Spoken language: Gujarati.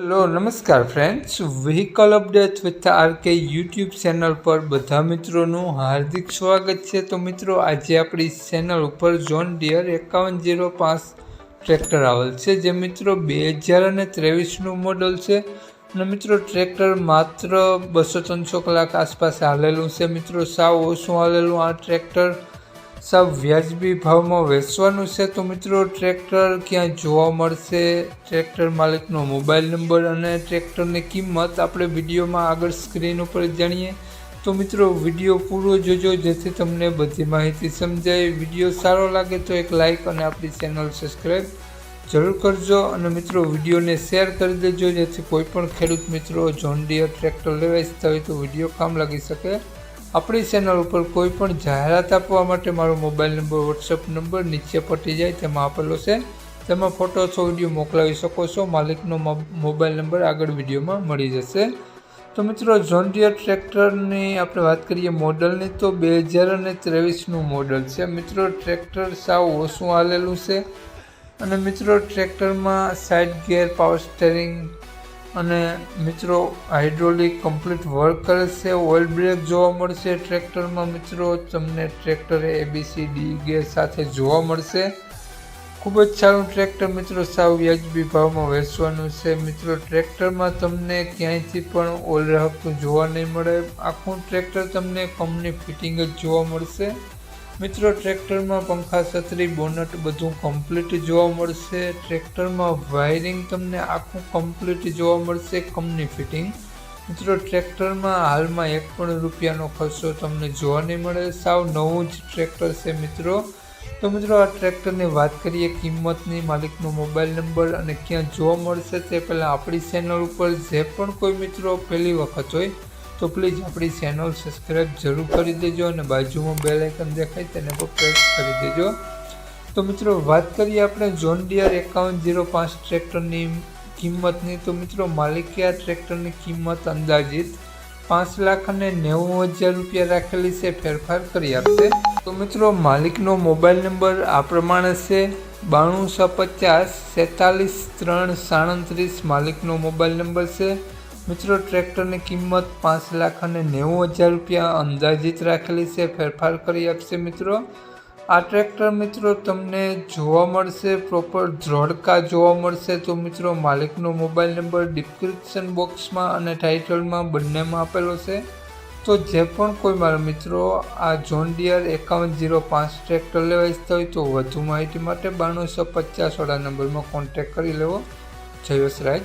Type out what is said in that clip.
હેલો, નમસ્કાર friends vehicle update with RK YouTube channel પર બધા મિત્રોનું હાર્દિક સ્વાગત છે. તો મિત્રો, આજે આપણી ચેનલ ઉપર જોન ડિયર એકાવન જીરો પાંચ ટ્રેક્ટર આવેલ છે, જે મિત્રો બે હજાર અને ત્રેવીસનું મોડલ છે. અને મિત્રો ટ્રેક્ટર માત્ર બસો ત્રણસો કલાક આસપાસ હાલેલું છે. મિત્રો, સાવ ઓછું હાલેલું આ ટ્રેક્ટર સાવ વ્યાજબી ભાવમાં વેચવાનું છે તો મિત્રો ટ્રેક્ટર ક્યાં જોવા મળશે? ટ્રેક્ટર માલિકનો મોબાઈલ નંબર અને ટ્રેક્ટરની કિંમત આપણે વિડીયોમાં આગળ સ્ક્રીન ઉપર જાણીએ. તો મિત્રો વીડિયો પૂરો જોજો, જેથી તમને બધી માહિતી સમજાય. વીડિયો સારો લાગે તો એક લાઇક અને આપણી ચેનલ સબસ્ક્રાઈબ જરૂર કરજો. અને મિત્રો વિડીયોને શેર કરી દેજો, જેથી કોઈ પણ ખેડૂત મિત્રો જોન ડિયર ટ્રેક્ટર લેવા ઈચ્છતા હોય તો વીડિયો કામ લાગી શકે. આપણી ચેનલ ઉપર કોઈ પણ જાહેરાત આપવા માટે મારો મોબાઈલ નંબર વોટ્સઅપ નંબર નીચે પટી જાય તેમાં આપેલો છે. તેમાં ફોટો અથવા વીડિયો મોકલાવી શકો છો. માલિકનો મોબાઈલ નંબર આગળ વિડીયોમાં મળી જશે. તો મિત્રો જોન્ડિયર ટ્રેક્ટરની આપણે વાત કરીએ મોડલની તો બે હજાર અને ત્રેવીસનું મોડલ છે. મિત્રો ટ્રેક્ટર સાવ ઓછું આલેલું છે. અને મિત્રો ટ્રેક્ટરમાં સાઇડ ગેર પાવર સ્ટેરિંગ અને મિત્રો હાઇડ્રોલિક કમ્પ્લીટ વર્ક કરે છે. ઓઇલ બ્રેક જોવા મળશે ટ્રેક્ટરમાં મિત્રો. તમને ટ્રેક્ટર એબીસી ડી ગેર સાથે જોવા મળશે. ખૂબ જ સારું ટ્રેક્ટર મિત્રો, સાવ વ્યાજબી ભાવમાં વેચવાનું છે. મિત્રો, ટ્રેક્ટરમાં તમને ક્યાંયથી પણ ઓઇલ રહકતું જોવા નહીં મળે. આખું ટ્રેક્ટર તમને કંપની ફિટિંગ જ જોવા મળશે. મિત્રો, ટ્રેક્ટરમાં પંખા, છત્રી, બોનટ બધું કમ્પ્લીટ જોવા મળશે. ટ્રેક્ટરમાં વાયરિંગ તમને આખું કમ્પ્લીટ જોવા મળશે કંપની ફિટિંગ મિત્રો, ટ્રેક્ટરમાં હાલમાં એક પણ રૂપિયાનો ખર્ચો તમને જોવા નહીં મળે. સાવ નવું જ ટ્રેક્ટર છે મિત્રો. તો મિત્રો, આ ટ્રેક્ટરની વાત કરીએ કિંમતની, માલિકનો મોબાઈલ નંબર અને ક્યાં જોવા મળશે તે પહેલાં આપણી ચેનલ ઉપર જે પણ કોઈ મિત્રો પહેલી વખત હોય તો પ્લીઝ આપણી ચેનલ સબસ્ક્રાઈબ જરૂર કરી દેજો અને બાજુમાં બેલ આઇકન દેખાય તેને પણ પ્રેસ કરી દેજો. તો મિત્રો, વાત કરીએ આપણે જોન ડિયર એકાવન જીરો પાંચ ટ્રેક્ટરની કિંમતની. તો મિત્રો, માલિકે ટ્રેક્ટરની કિંમત અંદાજિત પાંચ લાખ અને નેવું હજાર રૂપિયા રાખેલી છે, ફેરફાર કરી આપશે. તો મિત્રો, માલિકનો મોબાઈલ નંબર આ પ્રમાણે છે, બાણું સો પચાસ સેતાલીસ ત્રણ સાડત્રીસ. માલિકનો મોબાઈલ નંબર છે મિત્રો, ટ્રેક્ટરની કિંમત પાંચ લાખ અને નેવું હજાર રૂપિયા અંદાજિત રાખેલી છે. ફેરફાર કરી આપશે મિત્રો. આ ટ્રેક્ટર મિત્રો તમને જોવા મળશે, પ્રોપર ધ્રોડકા જોવા મળશે. તો મિત્રો, માલિકનો મોબાઈલ નંબર ડિસ્ક્રિપ્શન બોક્સમાં અને ટાઇટલમાં બંનેમાં આપેલો છે. તો જે પણ કોઈ મારા મિત્રો આ જોન ડિયર એકાવન જીરો પાંચ ટ્રેક્ટર લેવા ઈચ્છતા હોય તો વધુ માહિતી માટે બાણુંસો પચાસવાળા નંબરમાં કોન્ટેક કરી લેવો. જયોશ વસરાજ.